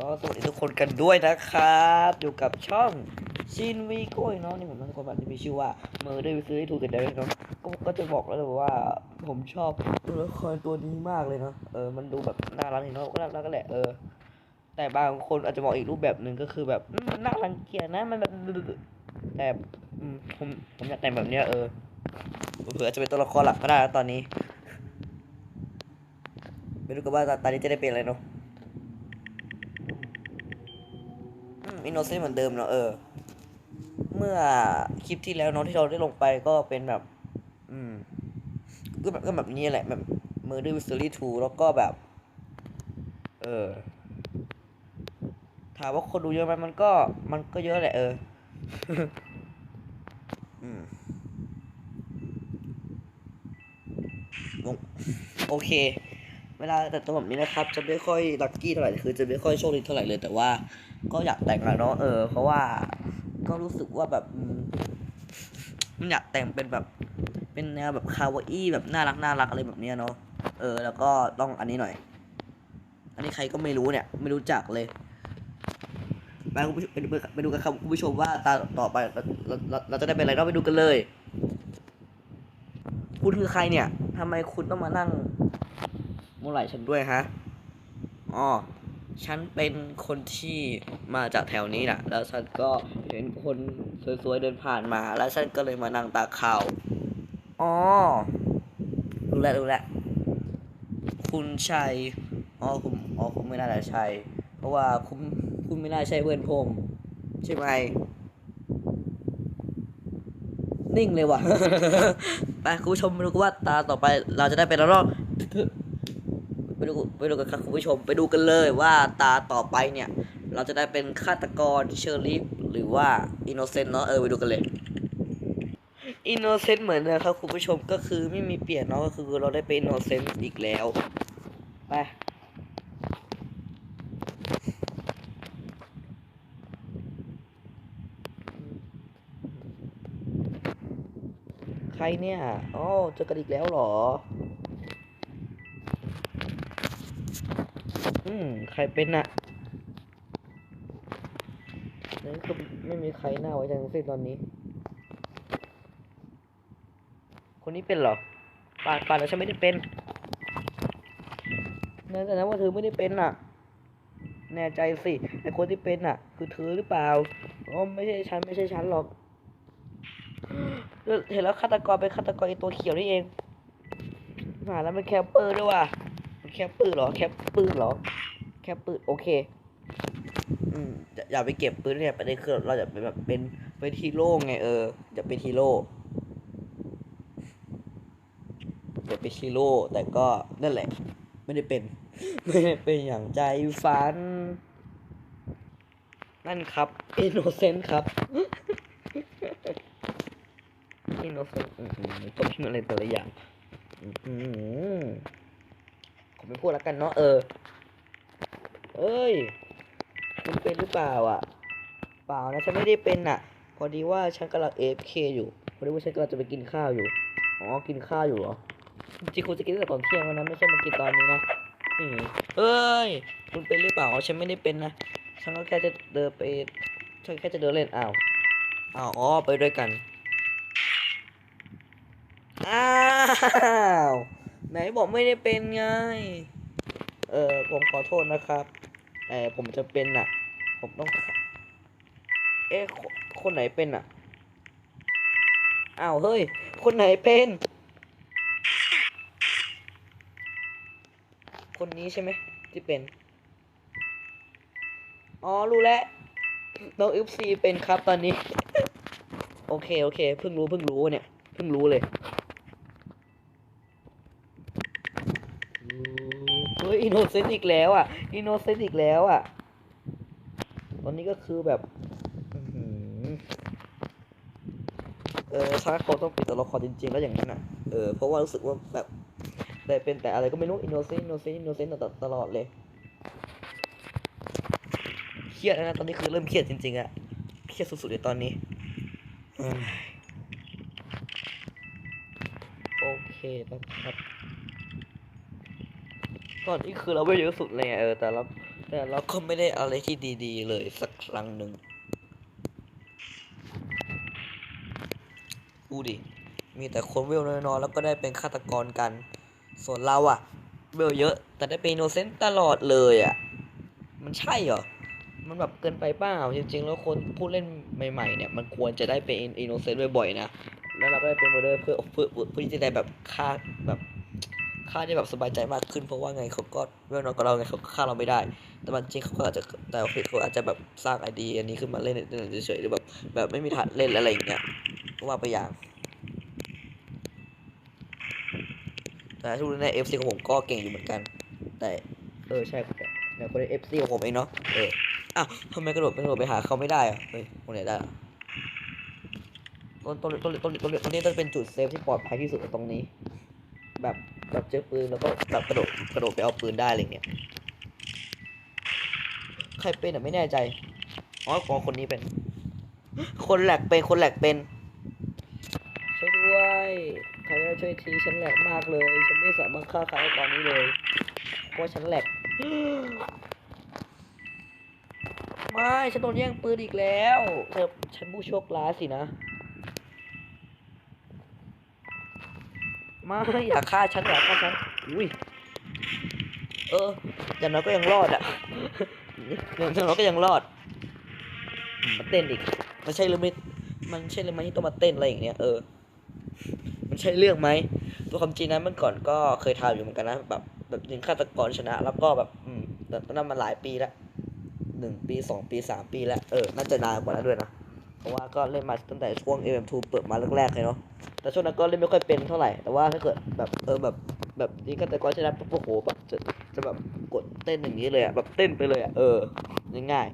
ก็สวัสดีทุกคนกันด้วยนะครับ อยู่กับช่องชินวีโก้เนาะนี่ผมเป็นคนบัตรที่มีชื่อว่าเมอร์ได้ไปซื้อให้ถูกกันได้เนาะก็ก็จะบอกแล้วเลยว่าผมชอบตัวละครตัวนี้มากเลยเนาะเออมันดูแบบน่ารักเนาะก็น่ารักก็แหละเออ แต่บางคนอาจจะมองอีกรูปแบบหนึ่งก็คือแบบน่ารังเกียจนะมันแบบแต่ผมผมอยากแต่งแบบเนี้ยเออเผื่อจะเป็นตัวละครหลักก็ได้ตอนนี้ ไม่รู้กันว่าตอนนี้จะได้เป็นอะไรเนาะ อินโนเซนต์เหมือนเดิมเนาะเออ เมื่อคลิปที่แล้วเนาะที่เราได้ลงไปก็เป็นแบบ อืม ก็แบบก็แบบนี้แหละแบบ Murder Mystery 2แล้วก็แบบ เออ ถามว่าคนดูเยอะไหมมันก็ มันก็เยอะแหละเออ อืมโอเค เวลาแต่ตัวแบบนี้นะครับ จะไม่ค่อยลัคกี้เท่าไหร่คือจะไม่ค่อยโชคดีเท่าไหร่เลย แต่ว่าก็อยากแต่งแหละเนาะเออ เพราะว่าก็รู้สึกว่าแบบอืมมันอยากแต่งเป็นแบบเป็นแนวแบบคาวาอี้แบบน่ารักน่ารักอะไรแบบเนี้ยเนาะเออ แล้วก็ต้องอันนี้หน่อย อันนี้ใครก็ไม่รู้เนี่ย ไม่รู้จักเลยไปไปดูไปดูกันครับคุณผู้ชมว่าตาต่อไปเราเราเราเราจะได้เป็นอะไรเราไปดูกันเลย คุณคือใครเนี่ยทำไมคุณต้องมานั่ง เมื่อไหร่ฉันด้วยฮะอ๋อฉันเป็นคนที่มาจากแถวนี้นะแล้วฉันก็เห็นคนสวยๆเดินผ่านมา แล้วฉันก็เลยมานั่งตาข่าวอ๋อรู้แล้วรู้แล้วคุณชัยอ๋อผมอ๋อผมไม่น่าจะใช่เพราะว่าคุณคุณไม่น่าใช่เพื่อนผมใช่ไหมนิ่งเลยว่ะ ไปคุณผู้ชมมาดูกันว่าตาต่อไปเราจะได้เป็นแล้วรอบ ไปดูไปดูกันครับคุณผู้ชม ไปดูกันเลยว่าตาต่อไปเนี่ย เราจะได้เป็นฆาตกรเชอร์ลีฟหรือว่าอินโนเซนต์เนาะเออไปดูกันเลยอินโนเซนต์เหมือนเดิมครับคุณผู้ชมก็คือไม่มีเปลี่ยนเนาะก็คือเราได้เป็นอินโนเซนต์อีกแล้วไปใครเนี่ย อ๋อเจอกันอีกแล้วเหรอ อืมใครเป็นอะนั่นก็ไม่มีใครหน่าไว้ใจทั้งสิ้นตอนนี้ คนนี้เป็นเหรอปาดปาดแล้วฉันไม่ได้เป็นแน่ใจนะว่าเธอไม่ได้เป็นน่ะ แน่ใจสิไอคนที่เป็นน่ะ คือเธอหรือเปล่าอ๋อไม่ใช่ฉันไม่ใช่ฉันหรอกเห็นแล้วฆาตกรเป็นฆาตกรไอตัวเขียวนี่เองมาแล้วมันแคปเปอร์ด้วยว่ะ แคปปืนเหรอ แคปปืนเหรอ แคปปืนโอเค อืมจะอย่าไปเก็บปืนเนี่ยประเด็นคือเราจะเป็นแบบเป็นเป็นฮีโร่ไงเออจะเป็นฮีโร่จะเป็นฮีโร่แต่ก็นั่นแหละ ไม่ได้เป็น ไม่ได้เป็นอย่างใจฝัน นั่นครับอินโนเซนต์ครับอินโนเซนต์ต้องชื่ออะไรแต่ละอย่าง อืม ไม่พูดแล้วกันเนาะเออ เอ้ยคุณเป็นหรือเปล่าอะ เปล่านะฉันไม่ได้เป็นอะ พอดีว่าฉันกำลังเอฟเคอยู่ พอดีว่าฉันกำลังจะไปกินข้าวอยู่ อ๋อ กินข้าวอยู่เหรอ จริงๆคุณจะกินตั้งแต่ตอนเที่ยงแล้วนะ ไม่ใช่มากินตอนนี้นะอืมเอ้ย คุณเป็นหรือเปล่าอ๋อฉันไม่ได้เป็นนะ ฉันก็แค่จะเดินไป ฉันแค่จะเดินเล่นอ้าวอ้าวอ๋อ ไปด้วยกัน อ้าว ไหนบอกไม่ได้เป็นไง เออผมขอโทษนะครับ แต่ผมจะเป็นอะ ผมต้อง เอ๊ะคนไหนเป็นอะ อ้าวเฮ้ย คนไหนเป็น คนนี้ใช่ไหมที่เป็น อ๋อรู้แล้วน้องอิฟซีเป็นครับตอนนี้ โอเคโอเคเพิ่งรู้เพิ่งรู้เนี่ยเพิ่งรู้เลย เฮ้ยอิน โนเซนต์อีกแล้วอะอินโนเซนต์อีกแล้วอะ ตอนนี้ก็คือแบบอื้อหือเออถ้าเขาต้องปิดตัวละครจริงๆ แล้วอย่างนั้นอะ เออ เพราะว่ารู้สึกว่าแบบได้เป็นแต่อะไรก็ไม่รู้อินโนเซนต์อินโนเซนต์อินโนเซนต์ตลอดเลย เครียดแล้วนะ ตอนนี้คือเริ่มเครียดจริงๆอะ เครียดสุดๆเลยตอนนี้เอ้ยโอเคนะครับ ก่อนที่คือเราไม่เยอะสุดเลยอะเออแต่เราแต่เราก็ไม่ได้อะไรที่ดีๆ เลยสักครั้งหนึ่งดูดิ มีแต่คนเวลน้อยๆแล้วก็ได้เป็นฆาตกรกัน ส่วนเราอะเวลเยอะ แต่ได้เป็นโนเซนต์ตลอดเลยอะมันใช่เหรอ มันแบบเกินไปเปล่าจริง ๆ แล้วคนผู้เล่นใหม่ๆเนี่ยมันควรจะได้เป็นอินโนเซนต์บ่อยๆนะ แล้วเราก็ได้เป็นเมอร์เดอร์เพื่อเพื่อเพื่อที่จะได้แบบฆ่าแบบ ฆ่าได้แบบสบายใจมากขึ้นเพราะว่าไงเขาก็เวลน้อยกว่าเราไงเขาฆ่าเราไม่ได้ แต่มันจริงเขาก็อาจจะแต่โอเคเขาอาจจะแบบสร้างไอเดียอันนี้ขึ้นมาเล่นเฉยๆหรือแบบแบบไม่มีฐานเล่นอะไรอย่างเงี้ยว่าไปอย่างแต่ทุกคนในเอฟซีของผมก็เก่งอยู่เหมือนกัน แต่เออใช่แต่คนในเอฟซีของผมเองเนาะเอออ้าวทำไมกระโดดไปกระโดดไปหาเขาไม่ได้อะเฮ้ยตรงไหนได้ต้นต้นต้นต้นต้นต้นนี้ต้องเป็นจุดเซฟที่ปลอดภัยที่สุดตรงนี้ แบบ แบบเจอปืนแล้วก็แบบกระโดดกระโดดไปเอาปืนได้อะไรเงี้ยใครเป็นอะไม่แน่ใจอ๋อขอคนนี้เป็น คนแหลกเป็นคนแหลกเป็นช่วยด้วยใครก็ช่วยทีฉันแหลกมากเลย ฉันไม่สามารถฆ่าใครได้ตอนนี้เลยเพราะฉันแหลกไม่ฉันโดนแย่งปืนอีกแล้วเธอฉันผู้โชคร้ายสินะ ไม่อยากฆ่าฉันอยากฆ่าฉันอุ้ยเอออย่างน้อยก็ยังรอดอะอย่างน้อยก็ยังรอด มาเต้นอีกมันใช่หรือไม่มันใช่หรือไม่ที่ต้องมาเต้นอะไรอย่างเงี้ยเออมันใช่เรื่องไหมตัวความจริงนะเมื่อก่อนก็เคยทำอยู่เหมือนกันนะแบบแบบยิงฆาตกรชนะ แล้วก็แบบอืมแต่ตอนนั้นมันหลายปีล้วหนึ่งปีสองปีสามปีแล้วเออน่าจะนานกว่านั้นด้วยนะเพราะว่าก็เล่นมาตั้งแต่ช่วง m 2เปิดมาแรกๆเลยเนาะ แต่ช่วงนั้นก็เล่นไม่ค่อยเป็นเท่าไหร่ แต่ว่าถ้าเกิดแบบเออแบบแบบนี้ก็แต่ก็ชนะปุ๊บโอ้โหแบบจะจะแบบกดเต้นอย่างนี้เลยอะแบบเต้นไปเลยอะเออง่าย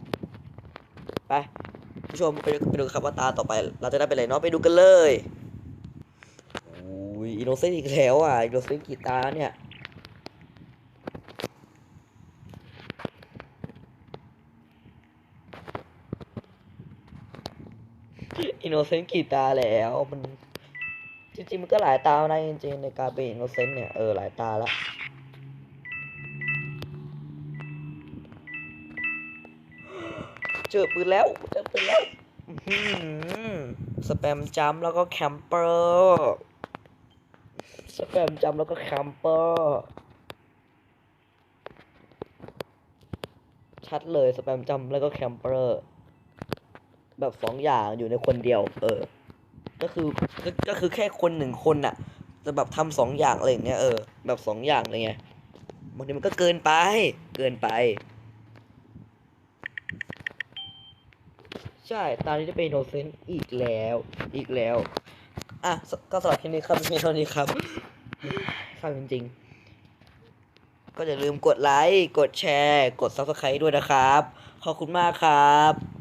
ๆไปผู้ชมไปดูไปดูครับว่าตาต่อไป เราจะได้เป็นอะไรเนาะไปดูกันเลยโอ้ยอินโนเซนต์อีกแล้วอะอินโนเซนต์กี่ตาเนี่ยอินโนเซนต์กี่ตาแล้วมัน จริงๆมันก็หลายตานะจริงๆในการเป็นอินโนเซนต์เนี่ยเออหลายตาละเจอปืนแล้วเจอปืนแล้วสแปมจัมป์แล้วก็แคมเปอร์สแปมจัมป์แล้วก็แคมเปอร์ชัดเลยสแปมจัมป์แล้วก็แคมเปอร์แบบสองอย่างอยู่ในคนเดียว เออ ก็คือก็ก็คือแค่คนหนึ่งคนน่ะจะแบบทำสองอย่างอะไรอย่างเงี้ยเออแบบสองอย่างอะไรเลยไงบางทีมันก็เกินไป เกินไป ใช่ ตอนนี้จะเป็นโนเซนอีกแล้ว อีกแล้ว อะ ก็สำหรับคลิปนี้ครับเพียงเท่านี้ครับฟังจริงๆ ก็อย่าลืมกดไลค์ กดแชร์ กด subscribe ด้วยนะครับ ขอบคุณมากครับ